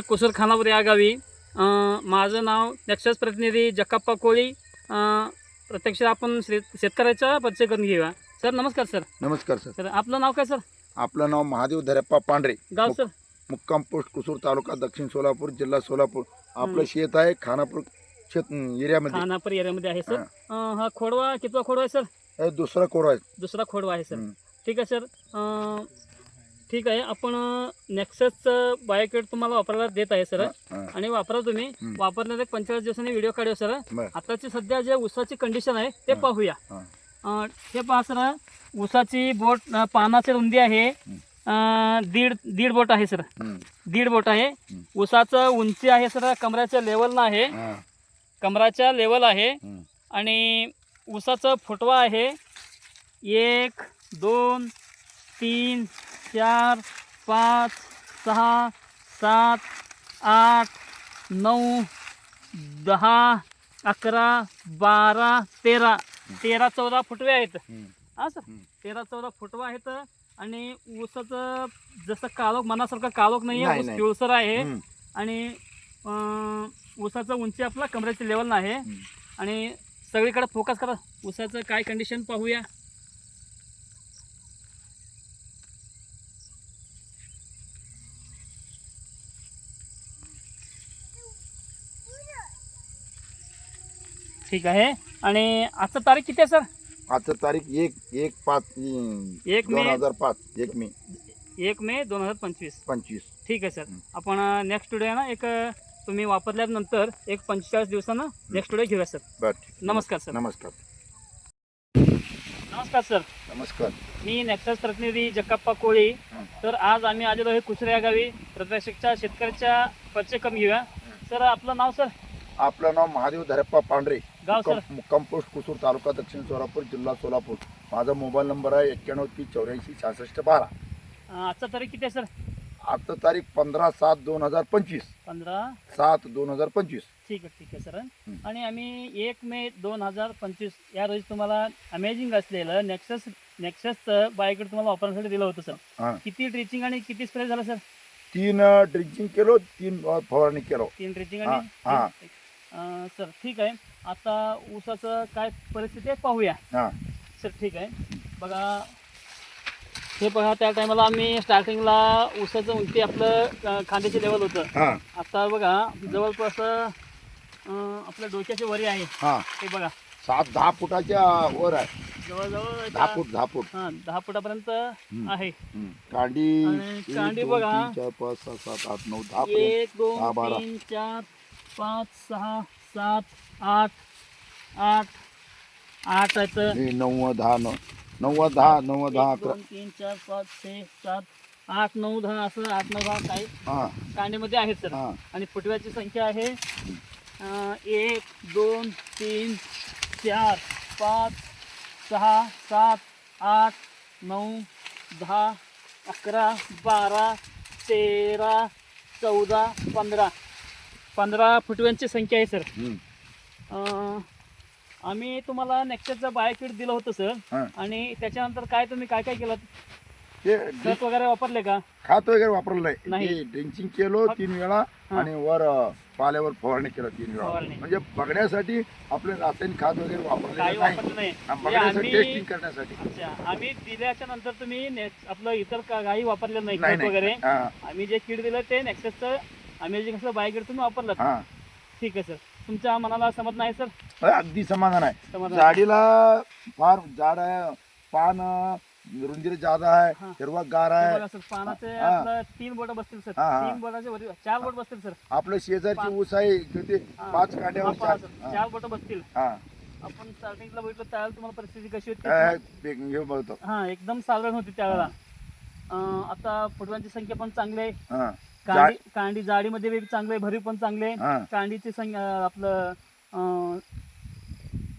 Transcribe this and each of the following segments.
कुसूर खानापूर या गावी. माझं नाव नक्षस प्रतिनिधी जक्काप्पा कोळी. प्रत्यक्ष आपण श्रे शेतकऱ्याचा परिचय करून घेऊया. सर नमस्कार सर. नमस्कार सर. सर आपलं नाव काय सर? आपलं नाव महादेव धरप्पा पांढरे. गाव सर? मुक्काम पोस्ट कुसूर तालुका दक्षिण सोलापूर जिल्हा सोलापूर. आपलं शेत आहे खानापूर शेत एरियामध्ये. खानापूर एरियामध्ये आहे सर. अं, हा खोडवा कितवा खोडवा आहे सर? हे दुसरा कोरा आहे. दुसरा खोडवा आहे सर. ठीक आहे सर. अं, ठीक आहे आपण नेक्ससचं बायोकिट तुम्हाला वापरायला देत आहे सर. आणि वापरा तुम्ही. वापरण्यात एक पंचेचाळीस दिवसांनी व्हिडिओ काढू सर. आताची सध्या जे ऊसाची कंडिशन आहे ते. पाहूया हा. पहा सर ऊसाची बोट पानाची रुंदी आहे दीड दीड बोट आहे सर. दीड बोट आहे. ऊसाचं उंची आहे सर कमराच्या लेवलनं आहे. कमराच्या लेवल आहे. आणि ऊसाचं फुटवा आहे एक दोन तीन चार पाच सहा सात आठ नऊ दहा अकरा बारा तेरा तेरा चौदा फुटवे आहेत हं. सर. तेरा चौदा फुटवा आहेत आणि ऊसाचं जसं कालोख मनासारखं कालोख नाही नाही, आहे ऊस नाही. पिवळसर आहे. आणि ऊसाचं उंची आपला कमरेच्या लेवलनं आहे हं. आणि सगळीकडे फोकस करा ऊसाचं काय कंडिशन पाहूया ठीक आहे. आणि आजचं तारीख किती आहे सर? आजचं तारीख एक एक पाच एक दोन मे हजार पाच एक मे. एक मे दोन हजार पंचवीस. पंचवीस. ठीक आहे सर. हं. आपण नेक्स्ट व्हिडिओ ना एक अं, तुम्ही वापरल्यानंतर एक पंचेचाळीस दिवसानं नेक्स्ट व्हिडिओ घेऊया सर. बर ठीक. नमस्कार सर. नमस्कार. नमस्कार सर. नमस्कार. मी नेक्सस प्रतिनिधी जक्काप्पा कोळी. हं. तर आज आम्ही आलेलो आहे कुसरे या गावी. प्रत्यक्षच्या शेतकऱ्याच्या परिचय करून घेऊया. सर आपलं नाव सर? आपलं नाव महादेव धरप्पा पांढरे. गाव सर. मुक्काम- मुक्काम पोस्ट कुसूर तालुका दक्षिण सोलापूर जिल्हा सोलापूर. माझा मोबाईल नंबर आहे एक्क्याण्णव तीस चौऱ्याऐंशी सहासष्ट बारा. आजचा तारीख किती आहे सर? आजचं तारीख पंधरा सात दोन हजार पंचवीस. पंधरा सात दोन हजार पंचवीस. ठीक आहे ठीक आहे सर. आणि आम्ही एक मे दोन हजार पंचवीस या रोजी तुम्हाला अमेझिंग असलेलं नेक्सस नेक्ससचं बायोकिट तुम्हाला वापरण्यासाठी दिलं होतं सर. किती ड्रिचिंग आणि किती स्प्रे झालं सर? तीन ड्रिंचिंग केलो तीन फवारणी केलो. तीन ड्रिचिंग. आणि सर ठीक आहे. आता ऊसाचं काय परिस्थिती आहे पाहूया. हा. सर ठीक आहे. बघा हे बघा त्या टायमाला आम्ही स्टार्टिंगला ऊसाचं उंची आपलं अं, खांद्याचे लेवल होतं. हा. आता बघा जवळपास अं, आपल्या डोक्याच्या वरी आहे. हा. हे बघा. सात दहा फुटाच्या वर आहे. जवळजवळ दहा आता- फूट दहा फूट. हा दहा फुटापर्यंत हम्म. आहे. हम्म. कांडी आणि एक, कांडी दोन, बघा. तीन, चार पाच सहा सात आठ नऊ दहा पर्यंत एक दहा, दोन बारा. तीन चार पाच सहा सात आठ आठ आठ आहेत. नऊ दहा नऊ. नऊ दहा नऊ दहा अकरा. दोन तीन चार पाच छे सात आठ नऊ दहा असं आठ नऊ दहा काही हा. कांडीमध्ये आहेत सर. हा. आणि फुटव्याची संख्या आहे अं, एक दोन तीन चार पाच सहा सात आठ नऊ दहा अकरा बारा तेरा चौदा पंधरा. पंधरा फुटव्यांची संख्या आहे सर. अं, आम्ही तुम्हाला नेक्स्टचं बायोकिट दिलं होतं सर. हा. आणि त्याच्यानंतर काय तुम्ही काय काय केलं? ते खत वगैरे वापरले का? खात वगैरे वापरलं नाही. ड्रिंचिंग केलो तीन वेळा हा. आणि वर अ, पाल्यावर फवारणी केलं तीन वेळा. फवारणी. म्हणजे बघण्यासाठी आपले रासायनिक खात वगैरे काही वापरलेलं नाही. वापरलं नाही. हा, म्हणजे बघण्यासाठी आम्ही टेस्टिंग करण्यासाठी. अच्छा. आम्ही दिल्याच्या नंतर तुम्ही आपलं इतर का- काही वापरलेलं नाही नाही खत वगैरे. हा. आम्ही जे किट दिलं ते नेक्ससचं अमेझिंग असं बायोकिट तुम्ही वापरलं हा. ठीक आहे सर. तुमच्या मनाला समज नाही सर? अरे, अगदी समाधान आहे. समाधान. झाडीला फार झाड आहे पान रुंदीर जादा आहे हा. हिरवा गार हे आहे बघा सर पानाचे हा. आपलं तीन बोट बसतील सर. हा, हा. तीन बोटाचे वरी चार बोट बसतील सर. आपलं शेजारची ऊस आहे ते हा. पाच हा, पहा चार. सर, हा. चार बोट बसतील. हा. आपण स्टार्टिंगला बघितलं त्यावेळेला तुम्हाला परिस्थिती कशी होती? काय ते घेऊ बघतो. हा एकदम साधारण होती त्यावेळेला. अं, आता फुटव्यांची संख्या पण चांगली आहे. हा. कांडी कांडी जाडीमध्ये बी चांगले भरीव पण चांगले. हा. कांडीची संख्या आपलं अं,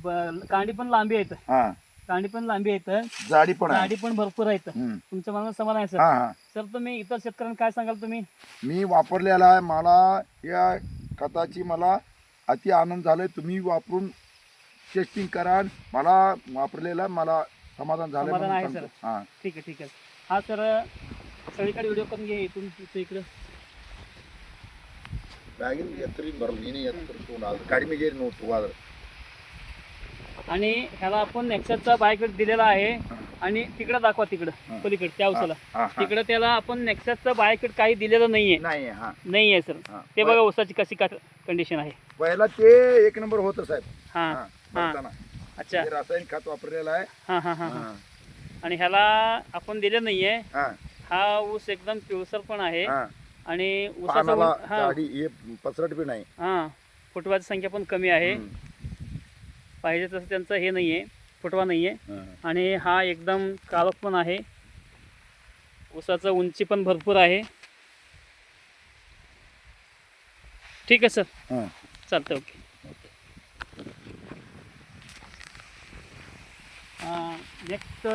ब- कांडी पण लांबी आहेत. हा. कांडी पण लांबी आहेत. जाडी पण आहे. कांडी पण भरपूर आहेत. हम्म. तुमच्या मनाला समाधान आहे सर. हा हा. सर तुम्ही इतर शेतकऱ्यांना काय सांगाल तुम्ही? मी वापरलेला आहे. मला या खताची मला अति आनंद झालाय. तुम्ही वापरून टेस्टिंग करा. मला वापरलेला मला समाधान झालं समाधान आहे, म्हणून सांगतो. हा. ठीक आहे ठीक आहे. हा सर सगळीकडे व्हिडिओ करून घे इथून इथं इकडं. ಬ್ಯಾಗಿನ ಎತ್ತರಿ ಬರಲ್ಲ ನೀನೇ ಎತ್ತರ ತಗೊಂಡು ಅದು ಕಡಿಮೆ ಗೇರಿ ನೋಡ್ತು ಆದ್ರೆ आणि ह्याला आपण नेक्सटचा बायकट दिलेला आहे आणि तिकडं दाखवा तिकडं हा. पलीकडे त्या उसाला हा, हा. तिकडं त्याला आपण नेक्सटचं बायकट काही दिलेलं नाहीये नाही हा नाही आहे सर हा. ते बघा उसाची कशी कंडिशन आहे पहिला ते एक नंबर होतं साहेब हा हा, बघताना. अच्छा ते रासायनिक खत वापरलेलं आहे हा हा हा हा. हा, आणि ह्याला आपण दिलं नाहीये हा, हा ऊस एकदम पिवसर पण आहे हा. आणि ऊसाचा पानाला उं- हा. जाडी हे पसरट बी नाही. हा. फुटवाची संख्या पण कमी आहे. पाहिजे तसं त्यांचं हे नाहीये. फुटवा नाहीये. हा. आणि हा एकदम काळोख पण आहे. ऊसाचं उंची पण भरपूर आहे. ठीक आहे सर. हा. चालतं ओके. नेक्स्ट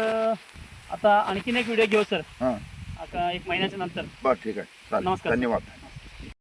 आता आणखीन एक व्हिडिओ घेऊ सर. हा. आता एक महिन्याच्या नंतर. बरं ठीक आहे. चालेल नमस्कार. धन्यवाद